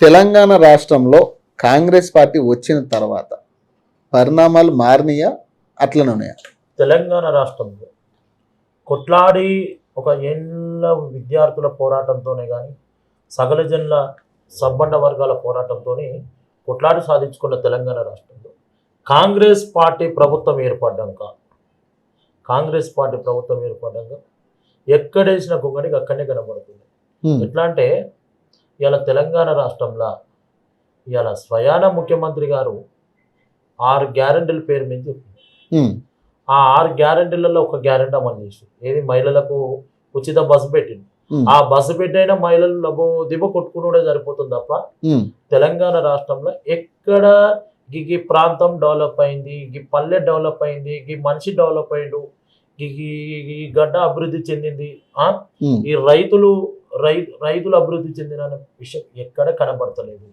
తెలంగాణ రాష్ట్రంలో కాంగ్రెస్ పార్టీ వచ్చిన తర్వాత పరిణామాలు మారినాయా? అట్లనే ఉన్నాయా? తెలంగాణ రాష్ట్రంలో కొట్లాడి ఒక ఏళ్ళ విద్యార్థుల పోరాటంతోనే కానీ సకల జనుల సబ్బండ వర్గాల పోరాటంతోనే కొట్లాడి సాధించుకున్న తెలంగాణ రాష్ట్రంలో కాంగ్రెస్ పార్టీ ప్రభుత్వం ఏర్పడ్డాక కాంగ్రెస్ పార్టీ ప్రభుత్వం ఏర్పడ్డాక ఎక్కడేసిన గుంగడికి అక్కడనే కనబడుతుంది. ఎట్లా అంటే ఇవాళ తెలంగాణ రాష్ట్రంలో ఇవాళ స్వయాన ముఖ్యమంత్రి గారు ఆరు గ్యారెంటీల పేరు మీద చెప్పింది. ఆ ఆరు గ్యారెంటీలలో ఒక గ్యారెంటీ అమలు చేసి ఏది మహిళలకు ఉచిత బస్సు పెట్టింది. ఆ బస్సు పెట్టైనా మహిళలు లబో దిబ కొట్టుకునే సరిపోతుంది తప్ప. తెలంగాణ రాష్ట్రంలో ఎక్కడ గి గి ప్రాంతం డెవలప్ అయింది గి పల్లె డెవలప్ అయింది గి మనిషి డెవలప్ అయిండు గి గడ్డ అభివృద్ధి చెందింది. ఈ రైతులు రై రైతులు అభివృద్ధి చెందిన విషయం ఎక్కడ కనబడతలేదు.